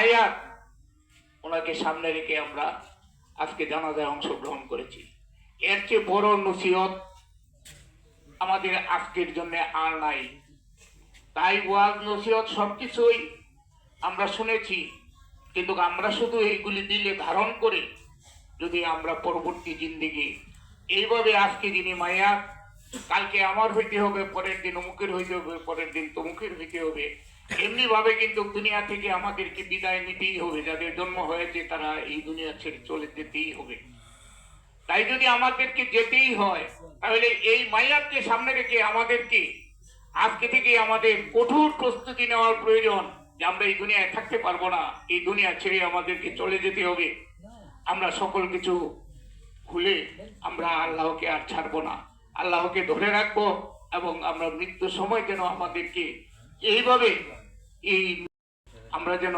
আয়াত ওনাকে সামনে রেখে আমরা আজকে জানাজায় অংশগ্রহণ করেছি। এর চেয়ে বড় নসিহত আমাদের আজকের জন্য আর নাই। তাই ওয়াজ, নসিহত সবকিছুই আমরা শুনেছি, কিন্তু আমরা শুধু এইগুলি দিলে ধারণ করে যদি আমরা পরবর্তী জিন্দিগি এইভাবে আজকে যিনি মায়া, কালকে আমার হইতে হবে, পরের দিন অমুকের হইতে হবে, পরের দিন তমুকের হইতে হবে এমনি ভাবে কিন্তু দুনিয়া থেকে আমাদেরকে বিদায় নিতেই হবে। যাদের জন্ম হয়েছে তারা এই দুনিয়া ছেড়ে চলে যেতেই হবে। তাই যদি আমাদেরকে যেতেই হয়, তাহলে এই মায়াতকে সামনে রেখে আমাদেরকে আজকে থেকে আমাদের কঠোর প্রস্তুতি নেওয়ার প্রয়োজন যে আমরা এই দুনিয়ায় থাকতে পারব না। এই দুনিয়া ছেড়ে আমাদেরকে চলে যেতে হবে। আমরা সকল কিছু ভুলে আমরা আল্লাহকে আর ছাড়বো না। আল্লাহকে ধরে রাখব এবং আমরা মৃত্যু সময় যেন আমাদেরকে এইভাবে এই আমরা যেন